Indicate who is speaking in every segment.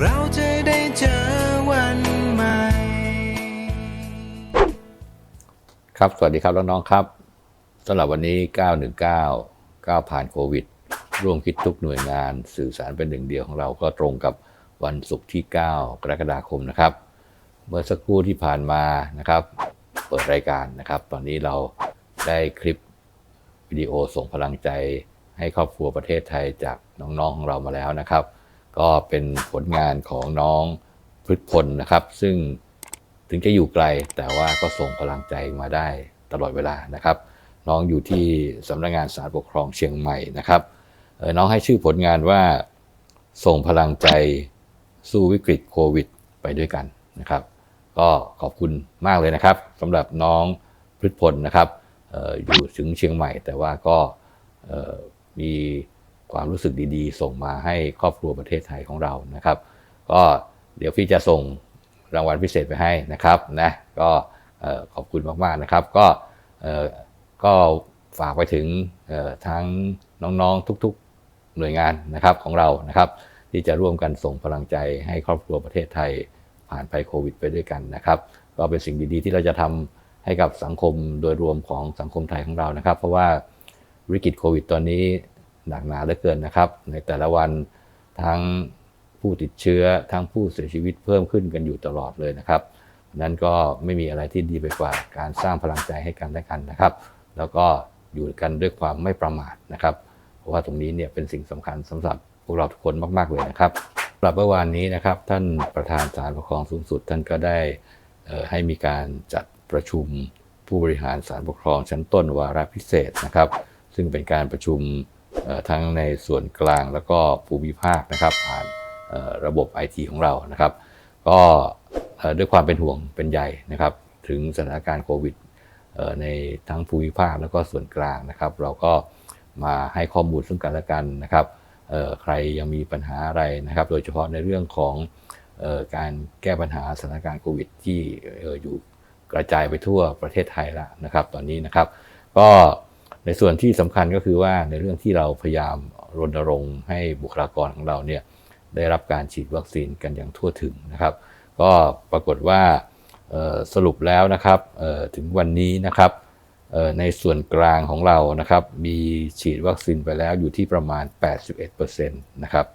Speaker 1: เราจะได้เจอวันใหม่
Speaker 2: ครับ สวัสดีครับน้องๆครับสำหรับวันนี้ 919 9 ผ่านโควิด ร่วมคิดทุกหน่วยงานสื่อสารเป็นหนึ่งเดียวของเราก็ตรงกับวันศุกร์ที่ 9 กรกฎาคมนะครับ เมื่อสักครู่ที่ผ่านมานะครับ เปิดรายการนะครับ ตอนนี้เราได้คลิปวิดีโอส่งพลังใจให้ครอบครัวประเทศไทยจากน้องๆของเรามาแล้วนะครับ ก็เป็นผลงานของน้องพฤทธพลนะครับ ซึ่งถึงจะอยู่ไกลแต่ว่าก็ส่งพลังใจมาได้ตลอดเวลานะครับ น้องอยู่ที่สำนักงานศาลปกครองเชียงใหม่นะครับน้องให้ชื่อผลงานว่าส่งพลังใจสู้วิกฤตโควิด ไปด้วยกันนะครับ ก็ขอบคุณมากเลยนะครับสำหรับน้องพฤทธพลนะครับอยู่ถึงเชียงใหม่ แต่ว่าก็มี ความรู้สึกดีๆ ส่งมาให้ครอบครัวประเทศไทยของเรานะครับ ก็เดี๋ยวพี่จะส่งรางวัลพิเศษไปให้นะครับนะก็ขอบคุณมากๆนะครับ ก็ก็ฝากไปถึงทั้งน้องๆทุกๆหน่วยงานนะครับของเรานะครับ ที่จะร่วมกันส่งพลังใจให้ครอบครัวประเทศไทยผ่านไปโควิด ไปด้วยกันนะครับ ก็เป็นสิ่งดีๆ ที่เราจะทำให้กับสังคมโดยรวมของสังคมไทยของเรานะครับ เพราะว่าวิกฤตโควิด ตอนนี้ หนักหนาเหลือเกินนะครับ ในแต่ละวันทั้งผู้ติดเชื้อทั้งผู้เสียชีวิตเพิ่มขึ้นกันอยู่ตลอดเลยนะครับ นั้นก็ไม่มีอะไรที่ดีไปกว่าการสร้างพลังใจให้กันและกันนะครับ แล้วก็อยู่กันด้วยความไม่ประมาทนะครับ เพราะว่าตรงนี้เนี่ยเป็นสิ่งสำคัญสำหรับพวกเราทุกคนมากๆเลยนะครับสำหรับเมื่อวานนี้นะครับ ท่านประธานศาลปกครองสูงสุด ท่านก็ได้ให้มีการจัดประชุมผู้บริหารศาลปกครองชั้นต้นวาระพิเศษนะครับ ซึ่งเป็นการประชุม ทั้งในส่วนกลางแล้วก็ภูมิภาคนะครับผ่านระบบ IT ของเรานะครับ ก็ด้วยความเป็นห่วงเป็นใยนะครับ ถึงสถานการณ์โควิดในทั้งภูมิภาคแล้วก็ส่วนกลางนะครับ เราก็มาให้ข้อมูลซึ่งกันและกันนะครับใครยังมีปัญหาอะไรนะครับ โดยเฉพาะในเรื่องของออการแก้ปัญหาสถานการณ์โควิดที่อยู่กระจายไปทั่วประเทศไทยแล้วนะครับ ตอนนี้นะครับ ก็ ในส่วนที่สำคัญก็คือว่าในเรื่องที่เราพยายามรณรงค์ให้บุคลากรของเราเนี่ยได้รับการฉีดวัคซีนกันอย่างทั่วถึงนะครับ ก็ปรากฏว่าสรุปแล้วนะครับถึงวันนี้นะครับในส่วนกลางของเรานะครับ มีฉีดวัคซีนไปแล้วอยู่ที่ประมาณ 81%นะครับ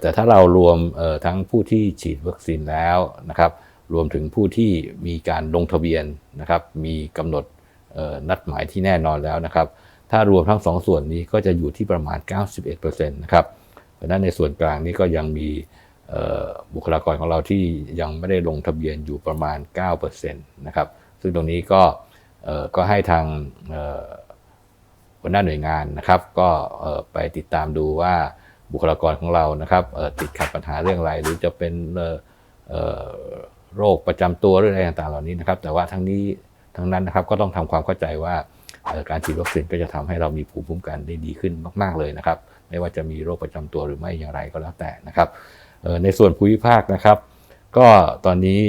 Speaker 2: แต่ถ้าเรารวมทั้งผู้ที่ฉีดวัคซีนแล้วนะครับ รวมถึงผู้ที่มีการลงทะเบียนนะครับ มีกำหนด นัดหมายที่แน่นอนแล้วนะครับ ถ้ารวมทั้งสองส่วนนี้ก็จะอยู่ที่ประมาณ 91%นะครับเพราะฉะนั้นในส่วนกลางนี้ก็ยังมีบุคลากรของเราที่ยังไม่ได้ลงทะเบียนอยู่ประมาณ 9%นะครับ ซึ่งตรงนี้ก็ก็ให้ทางหัวหน้าหน่วยงานนะครับ ก็ไปติดตามดูว่าบุคลากรของเรานะครับติดขัดปัญหาเรื่องอะไร หรือจะเป็นโรคประจำตัวหรืออะไรต่างๆเหล่านี้นะครับ แต่ว่าทั้งนี้ ทั้งนั้นนะครับก็ต้องทำความเข้าใจว่าการฉีดวัคซีนก็จะทำให้เรามีภูมิคุ้มกันได้ดีขึ้นมาก ๆเลยนะครับ ไม่ว่าจะมีโรคประจำตัวหรือไม่อย่างไรก็แล้วแต่นะครับในส่วนภูมิภาคนะครับ ก็ตอนนี้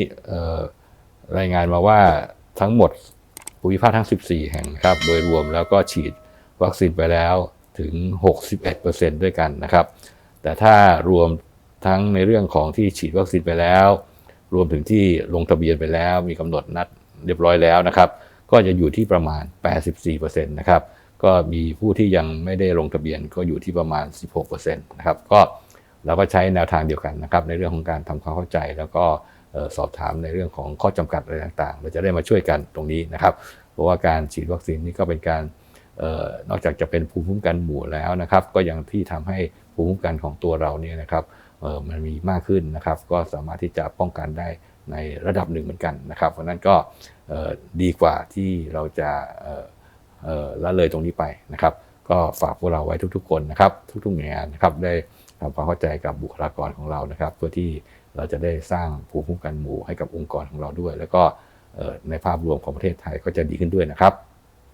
Speaker 2: รายงานมาว่าทั้งหมดภูมิภาคทั้ง 14 แห่งนะครับโดยรวมแล้วก็ฉีดวัคซีนไปแล้วถึง 61%ด้วยกันนะครับ แต่ถ้ารวมทั้งในเรื่องของที่ฉีดวัคซีนไปแล้ว รวมถึงที่ลงทะเบียนไปแล้วมีกำหนดนัด เรียบร้อยแล้วนะครับ ก็จะอยู่ที่ประมาณ 84%นะครับ ก็มีผู้ที่ยังไม่ได้ลงทะเบียนก็อยู่ที่ประมาณ 16%นะครับ ก็เราก็ใช้แนวทางเดียวกันนะครับ ในเรื่องของการทำความเข้าใจแล้วก็สอบถามในเรื่องของข้อจำกัดอะไรต่างๆ เราจะได้มาช่วยกันตรงนี้นะครับ เพราะว่าการฉีดวัคซีนนี่ก็เป็นการออนอกจากจะเป็นภูมิคุ้มกันหมู่แล้วนะครับ ก็ยังที่ทำให้ภูมิคุ้มกันของตัวเราเนี่ยนะครับมันมีมากขึ้นนะครับ ก็สามารถที่จะป้องกันได้ ในระดับหนึ่งเหมือนกันนะครับ เพราะนั้นก็ดีกว่าที่เราจะละเลยตรงนี้ไปนะครับ ก็ฝากพวกเราไว้ทุกๆ คนนะครับ ทุกๆหน่วยงานนะครับได้ทำความเข้าใจกับบุคลากรของเรานะครับ เพื่อที่เราจะได้สร้างภูมิคุ้มกันหมู่ให้กับองค์กรของเราด้วย แล้วก็ในภาพรวมของประเทศไทยก็จะดีขึ้นด้วยนะครับ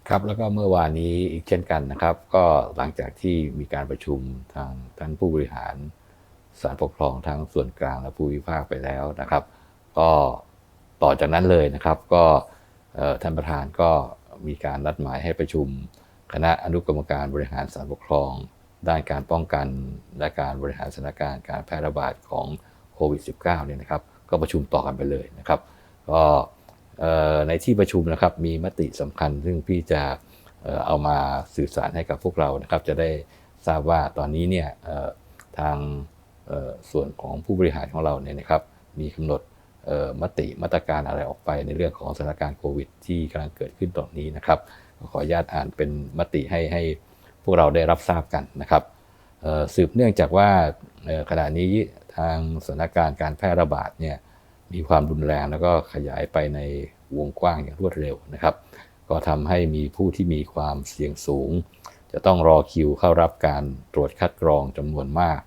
Speaker 2: ครับแล้วก็เมื่อวานนี้อีกเช่นกันนะครับ ก็หลังจากที่มีการประชุมทางท่านผู้บริหารศาลปกครองทั้งส่วนกลางและภูมิภาคไปแล้วนะครับ ก็ต่อจากนั้นเลยนะครับ ก็ท่านประธานก็มีการนัดหมายให้ประชุม คณะอนุกรรมการบริหารศาลปกครอง ด้านการป้องกันและการบริหารสถานการณ์การแพร่ระบาดของโควิด -19 เนี่ยนะครับ ก็ประชุมต่อกันไปเลยนะครับ ก็ในที่ประชุมนะครับมีมติสำคัญซึ่งพี่จะเอามาสื่อสารให้กับพวกเรานะครับ จะได้ทราบว่าตอนนี้เนี่ยทางส่วนของผู้บริหารของเราเนี่ยนะครับ มีกำหนด มติมาตรการอะไรออกไปในเรื่องของสถานการณ์โควิด ที่กำลังเกิดขึ้นตอนนี้นะครับ ขออนุญาตอ่านเป็นมติให้ให้พวกเราได้รับทราบกันนะครับสืบเนื่องจากว่าขณะนี้ทางสถานการณ์การแพร่ระบาดเนี่ยมีความรุนแรงแล้วก็ขยายไปในวงกว้างอย่างรวดเร็วนะครับ ก็ทำให้มีผู้ที่มีความเสี่ยงสูง จะต้องรอคิวเข้ารับการตรวจคัดกรองจำนวนมาก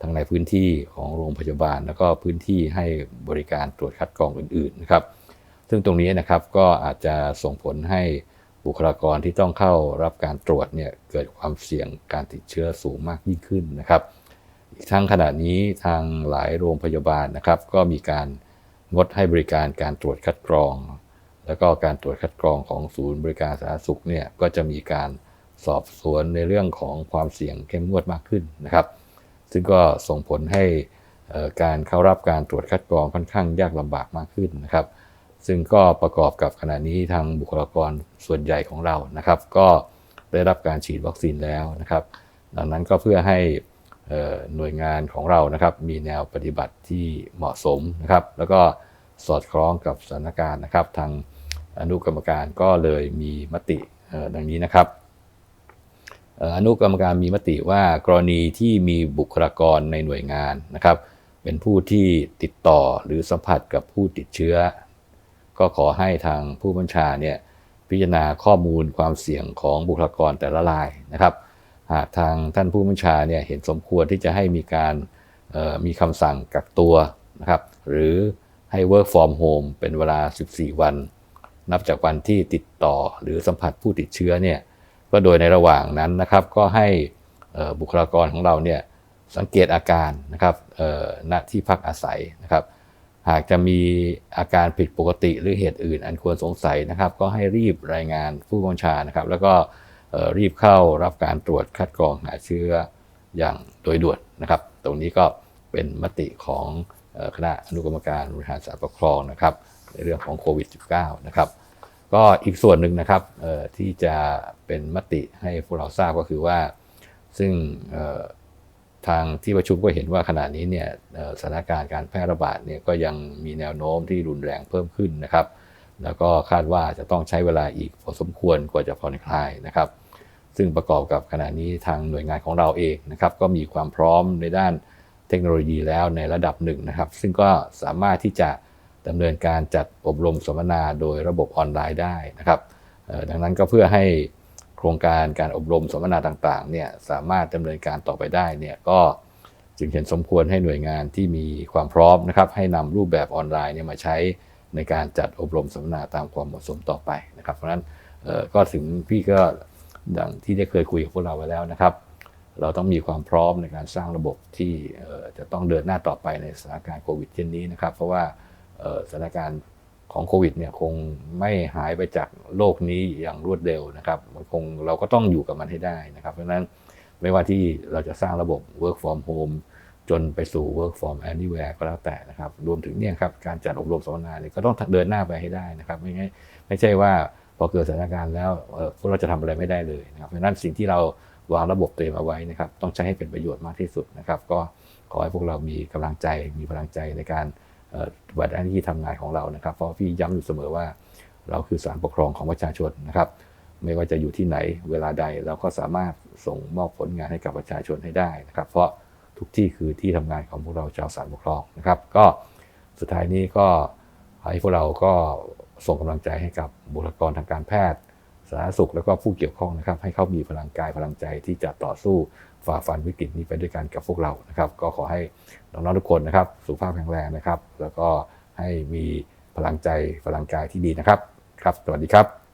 Speaker 2: ทั้งในพื้นที่ของโรงพยาบาล แล้วก็พื้นที่ให้บริการตรวจคัดกรองอื่นๆนะครับ ซึ่งตรงนี้นะครับก็อาจจะส่งผลให้บุคลากรที่ต้องเข้ารับการตรวจเนี่ยเกิดความเสี่ยงการติดเชื้อสูงมากยิ่งขึ้นนะครับอีกทั้งขณะนี้ทางหลายโรงพยาบาลนะครับ ก็มีการงดให้บริการการตรวจคัดกรอง แล้วก็การตรวจคัดกรองของศูนย์บริการสาธารณสุขเนี่ยก็จะมีการสอบสวนในเรื่องของความเสี่ยงเข้มงวดมากขึ้นนะครับ ซึ่งก็ส่งผลให้การเข้ารับการตรวจคัดกรองค่อนข้างยากลำบากมากขึ้นนะครับ ซึ่งก็ประกอบกับขณะนี้ทางบุคลากรส่วนใหญ่ของเรานะครับ ก็ได้รับการฉีดวัคซีนแล้วนะครับ ดังนั้นก็เพื่อให้หน่วยงานของเรานะครับ มีแนวปฏิบัติที่เหมาะสมนะครับ แล้วก็สอดคล้องกับสถานการณ์นะครับ ทางอนุกรรมการก็เลยมีมติดังนี้นะครับ อนุกรรมการมีมติว่ากรณีที่มีบุคลากรในหน่วยงานนะครับ เป็นผู้ที่ติดต่อหรือสัมผัสกับผู้ติดเชื้อ ก็ขอให้ทางผู้บัญชาเนี่ยพิจารณาข้อมูลความเสี่ยงของบุคลากรแต่ละรายนะครับ หากทางท่านผู้บัญชาเนี่ยเห็นสมควรที่จะให้มีการมีคำสั่งกักตัวนะครับ หรือให้ work from home เป็นเวลา 14 วัน นับจากวันที่ติดต่อหรือสัมผัสผู้ติดเชื้อเนี่ย ก็โดยในระหว่างนั้นนะครับ ก็ให้บุคลากรของเราเนี่ยสังเกตอาการนะครับณที่พักอาศัยนะครับ หากจะมีอาการผิดปกติหรือเหตุอื่น อันควรสงสัยนะครับ ก็ให้รีบรายงานผู้บัญชานะครับ แล้วก็รีบเข้ารับการตรวจคัดกรองหาเชื้ออย่างโดยด่วนนะครับ ตรงนี้ก็เป็นมติของคณะอนุกรรมการบริหารสารปกครองนะครับ ในเรื่องของโควิด -19 นะครับ ก็อีกส่วนหนึ่งนะครับที่จะเป็นมติให้พวกเราทราบก็คือว่า ซึ่งทางที่ประชุมก็เห็นว่าขณะนี้เนี่ยสถานการณ์การแพร่ระบาดเนี่ยก็ยังมีแนวโน้มที่รุนแรงเพิ่มขึ้นนะครับ แล้วก็คาดว่าจะต้องใช้เวลาอีกพอสมควรกว่าจะผ่อนคลายนะครับ ซึ่งประกอบกับขณะนี้ทางหน่วยงานของเราเองนะครับ ก็มีความพร้อมในด้านเทคโนโลยีแล้วในระดับหนึ่งนะครับ ซึ่งก็สามารถที่จะ ดำเนินการจัดอบรมสัมมนาโดยระบบออนไลน์ได้นะครับดังนั้นก็เพื่อให้โครงการการอบรมสัมมนาต่างๆเนี่ยสามารถดำเนินการต่อไปได้เนี่ยก็จึงเห็นสมควรให้หน่วยงานที่มีความพร้อมนะครับให้นำรูปแบบออนไลน์เนี่ยมาใช้ในการจัดอบรมสัมมนาตามความเหมาะสมต่อไปนะครับ เพราะฉะนั้นก็ถึงพี่ก็ดังที่ได้เคยคุยกับพวกเราไว้แล้วนะครับ เราต้องมีความพร้อมในการสร้างระบบที่จะต้องเดินหน้าต่อไปในสถานการณ์โควิดเช่นนี้นะครับ เพราะว่า สถานการณ์ของโควิดเนี่ยคงไม่หายไปจากโลกนี้อย่างรวดเร็วนะครับมันคงเราก็ต้องอยู่กับมันให้ได้นะครับ เพราะฉะนั้นไม่ว่าที่เราจะสร้างระบบ work from home จนไปสู่ work from anywhere ก็แล้วแต่นะครับ รวมถึงเนี่ยครับการจัดอบรมสัมมนาเนี่ยก็ต้องเดินหน้าไปให้ได้นะครับ ไม่งั้นไม่ใช่ว่าพอเกิดสถานการณ์แล้วเอ่อพวกเราจะทำอะไรไม่ได้เลยนะครับ เพราะนั้นสิ่งที่เราวางระบบเตรียมเอาไว้นะครับ ต้องใช้ให้เป็นประโยชน์มากที่สุดนะครับ ก็ขอให้พวกเรามีกำลังใจมีพลังใจในการ ปฏิบัติหน้าที่ทำงานของเรานะครับเพราะพี่ย้ำอยู่เสมอว่า เราคือสารปกครองของประชาชนนะครับ ไม่ว่าจะอยู่ที่ไหนเวลาใดเราก็สามารถส่งมอบผลงานให้กับประชาชนให้ได้นะครับ เพราะทุกที่คือที่ทำงานของพวกเราชาวสารปกครองนะครับ ก็สุดท้ายนี้ก็
Speaker 3: ให้พวกเราก็ส่งกำลังใจให้กับบุคลากรทางการแพทย์ สาธารณสุขแล้วก็ผู้เกี่ยวข้องนะครับ ให้เขามีพลังกายพลังใจที่จะต่อสู้ ฝ่าฟันวิกฤตนี้ไปด้วยกันกับพวกเรานะครับ ก็ขอให้น้องๆทุกคนนะครับสุขภาพแข็งแรงนะครับ แล้วก็ให้มีพลังใจพลังกายที่ดีนะครับ ครับ สวัสดีครับ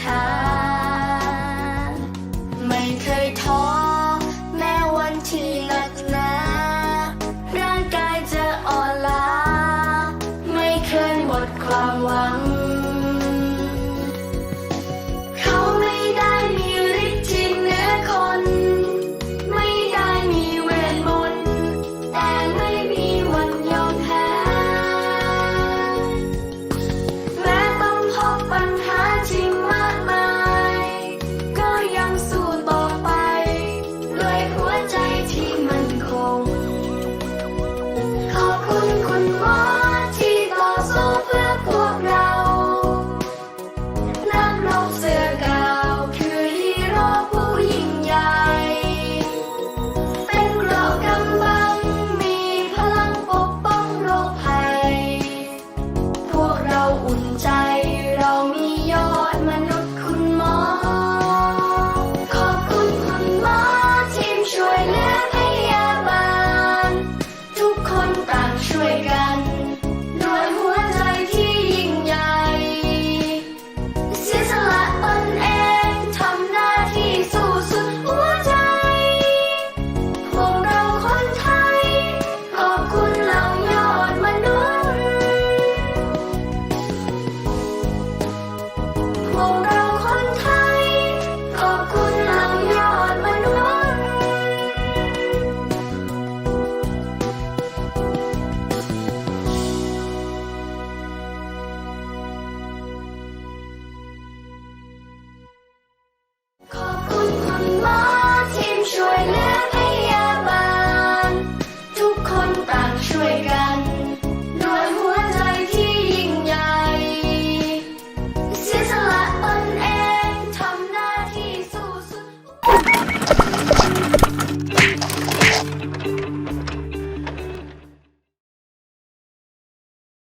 Speaker 4: How.